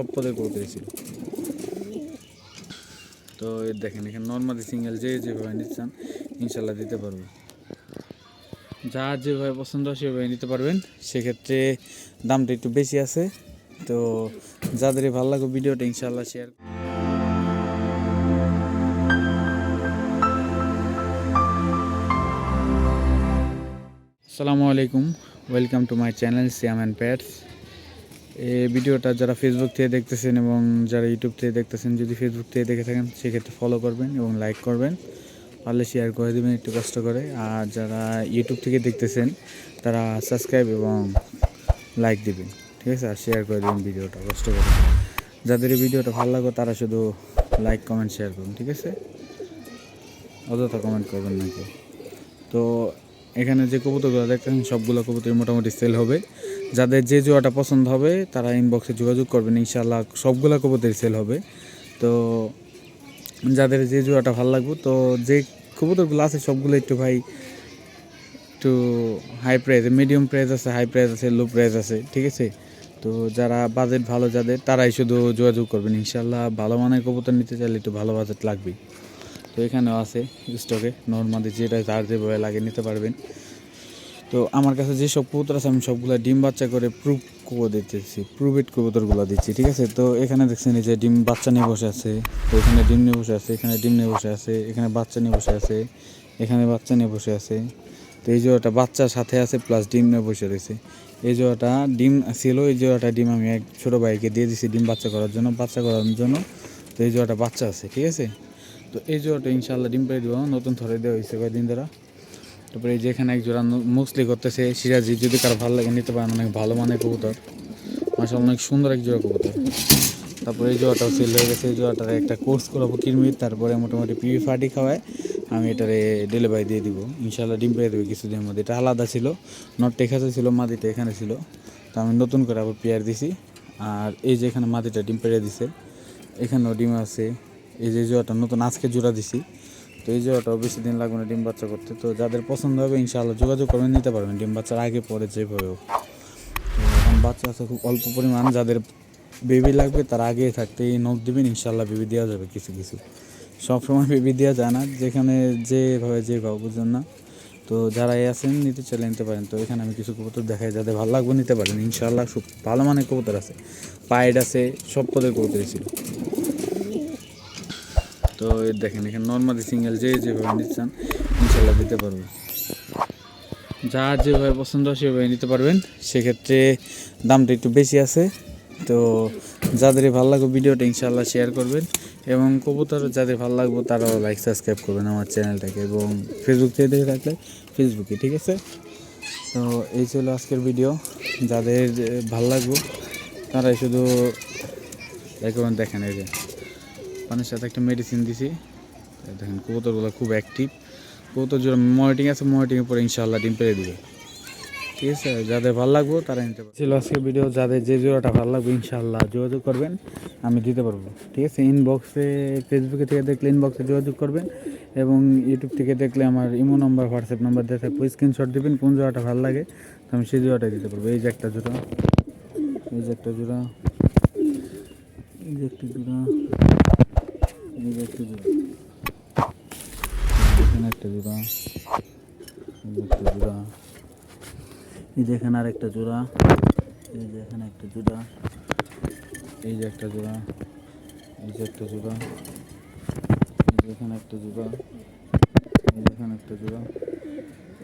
সব পদের কবুতরই ছিল তো এই দেখেন, এখানে নর্মালি সিঙ্গেল যে যেভাবে নিচ্ছেন ইনশাল্লাহ দিতে পারব। যার যেভাবে পছন্দ সেভাবে নিতে পারবেন। সেক্ষেত্রে দামটা একটু বেশি আছে। তো যাদের ভালো লাগবে ভিডিওটা ইনশাল্লাহ শেয়ার আসসালামু আলাইকুম। Welcome to my channel Siam and pets এই ভিডিওটা যারা ফেসবুক থেকে দেখতেছেন এবং যারা ইউটিউব থেকে দেখতেছেন, যদি ফেসবুক থেকে দেখে থাকেন, সেক্ষেত্রে ফলো করবেন এবং লাইক করবেন। পারলে শেয়ার করে দেবেন, একটু কষ্ট করে। আর যারা ইউটিউব থেকে দেখতেছেন, তারা সাবস্ক্রাইব এবং লাইক দিবেন। ঠিক আছে? আর শেয়ার করে দেবেন ভিডিওটা, কষ্ট করে। যাদের ভিডিওটা ভালো লাগবে তারা শুধু লাইক কমেন্ট শেয়ার করুন, ঠিক আছে? অযথা কমেন্ট করবেন না তো এখানে যে কবুতরগুলো দেখতেন সবগুলো কবুতর মোটামুটি সেল হবে। যাদের যে জোয়াটা পছন্দ হবে, তারা ইনবক্সে যোগাযোগ করবেন ইনশাল্লাহ সবগুলো কবুতরই সেল হবে। তো যাদের যে জোয়াটা ভালো লাগবে, তো যে কবুতরগুলো আছে, সবগুলো একটু ভাই, একটু হাই প্রাইস মিডিয়াম প্রাইস আছে হাই প্রাইস আছে লো প্রাইস আছে, ঠিক আছে? তো যারা বাজেট ভালো যাদের, তারাই শুধু যোগাযোগ করবেন ইনশাল্লাহ ভালো মানের কবুতর নিতে চাইলে একটু ভালো বাজেট লাগবেই। তো এখানেও আছে স্টকে নর্মালি যেটা যার যেভাবে লাগে নিতে পারবেন। তো আমার কাছে যেসব কবুতর আছে, আমি সবগুলো ডিম বাচ্চা করে প্রুভ করে দিতেছি প্রুভেড কবুতরগুলো দিচ্ছি, ঠিক আছে? তো এখানে দেখছেন এই যে ডিম বাচ্চা নিয়ে বসে আছে, তো এখানে ডিম নিয়ে বসে আছে, এখানে ডিম নিয়ে বসে আছে, এখানে বাচ্চা নিয়ে বসে আছে, এখানে বাচ্চা নিয়ে বসে আছে। তো এই জোড়াটা বাচ্চার সাথে আছে প্লাস ডিম নিয়ে বসে রয়েছে। এই জোড়াটা ডিম ছিল, এই জোড়াটা ডিম আমি এক ছোটো ভাইকে দিয়ে দিছি ডিম বাচ্চা করার জন্য, বাচ্চা করার জন্য। তো এই জোড়াটা বাচ্চা আছে, ঠিক আছে? তো এই জোড়াটা ইনশাল্লাহ ডিম পেয়ে দেবো, নতুন থরে দেওয়া হয়েছে কয়েকদিন ধরা? তারপরে এই যে এখানে এক জোড়া মুসলি করতেছে, সিরাজি, যদি কারও ভালো লাগে নিতে পারেন, অনেক ভালো মানের কবুতর। মাসাল অনেক সুন্দর এক জোড়া কবুতর। তারপরে এই জোড়াটাও সেল হয়ে গেছে, এই জোড়াটার একটা কোর্স করাবো কিরমির, তারপরে মোটামুটি পিভি ফাটি খাওয়ায়, আমি এটারে ডেলিভারি দিয়ে দিব। ইনশাল্লাহ ডিম পেয়ে দেবে কিছুদিনের মধ্যে। এটা আলাদা ছিল নটটা এখানে ছিল মাদিটা এখানে ছিল। তো আমি নতুন করে আবার পেয়ার দিছি। আর এই যে এখানে মাদিটা ডিম পেড়ে দিছে, এখানেও ডিম আছে। এই যে জোড়াটা নতুন, আজকে জোড়া দিছি। এই যে জোড়াটাও বেশি দিন লাগবে না ডিম বাচ্চা করতে। তো যাদের পছন্দ হবে, ইনশাআল্লাহ যোগাযোগ করবেন নিতে পারবেন। ডিম বাচ্চার আগে, পরে যেভাবে হোক। এখন বাচ্চা আছে খুব অল্প পরিমাণ। যাদের বেবি লাগবে, তার আগে থাকতে এই নখ দিবেন ইনশাল্লাহ বেবি দেওয়া যাবে কিছু কিছু। সব সময় বেবি দেওয়া যায় না। যেখানে যেভাবে যেভাবে বুঝলেন না। তো যারা এই আছেন, নিতে চাইলে নিতে পারেন। তো এখানে আমি কিছু কবুতর দেখাই, যাদের ভালো লাগবে, নিতে পারেন। ইনশাল্লাহ খুব ভালো মানের কবুতর আছে। পাইড আছে, সব পদের কবুতরই ছিল। তো দেখেন, এখানে নর্মালি সিঙ্গেল যে যেভাবে নিচ্ছেন, ইনশাল্লাহ দিতে পারব। যার যেভাবে পছন্দ সেভাবে নিতে পারবেন। সেক্ষেত্রে দামটা একটু বেশি আছে। তো যাদেরই ভালো লাগবে ভিডিওটা ইনশাল্লাহ শেয়ার করবেন। এবং কবুতর যাদের ভালো লাগবে তারাও লাইক সাবস্ক্রাইব করবেন আমার চ্যানেলটাকে এবং ফেসবুক থেকে দেখে থাকলে ফেসবুকে ঠিক আছে? তো এই ছিল আজকের ভিডিও যাদের ভালো লাগবে, তারাই শুধু দেখবেন দেখেন এই যে। পানির সাথে একটা মেডিসিন দিছি। দেখেন, কবুতরগুলো খুব অ্যাক্টিভ কবুতর জোড়া মনিটিং আছে মনিটিংয়ের পরে ইনশাল্লাহ ডিম পেরে দিবে। ঠিক আছে, যাদের ভালো লাগবে তারা নিতে পারবে। ছিল আজকে ভিডিও যাদের যে জোড়াটা ভালো লাগবে ইনশাল্লাহ যোগাযোগ করবেন, আমি দিতে পারব। ঠিক আছে ইনবক্সে ফেসবুকে থেকে দেখলে ইনবক্সে যোগাযোগ করবেন এবং ইউটিউব থেকে দেখলে আমার ইমো নম্বর হোয়াটসঅ্যাপ নাম্বার দিয়ে থাকবে। স্ক্রিনশট দেবেন, কোন জোড়াটা ভালো লাগে, তো আমি সেই জোড়াটাই দিতে পারব। এই যে একটা জোড়া, এই যে একটা জোড়া, এই যে একটা জোড়া। এই যে একটা জোড়া এখানে একটা জোড়া এই যে একটা জোড়া, এই যে এখানে আরেকটা জোড়া এই যে এখানে একটা জোড়া, এই যে একটা জোড়া, এই যে একটা জোড়া, এই যে এখানে একটা জোড়া এই যে এখানে একটা জোড়া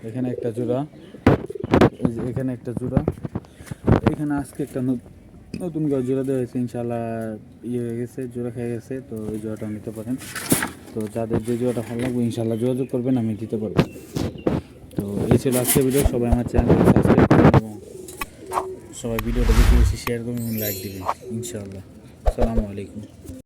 এখানে একটা জোড়া এই যে এখানে একটা জোড়া এখানে আজকে একটা নত- নতুন গাছ জোড়া দেওয়া হয়েছে ইনশাল্লাহ ইয়ে হয়ে গেছে, জোড়া খেয়ে গেছে, তো ওই জোড়াটা নিতে পারেন। তো যাদের যে জোড়াটা ভালো লাগবে ইনশাল্লাহ যোগাযোগ করবেন, আমি দিতে পারব। তো এই ছিল আজকের ভিডিও সবাই আমার চ্যানেল সাবস্ক্রাইব করুন এবং সবাই ভিডিওটা বেশি বেশি শেয়ার করবেন এবং লাইক দেবেন ইনশাল্লাহ আসসালামু আলাইকুম।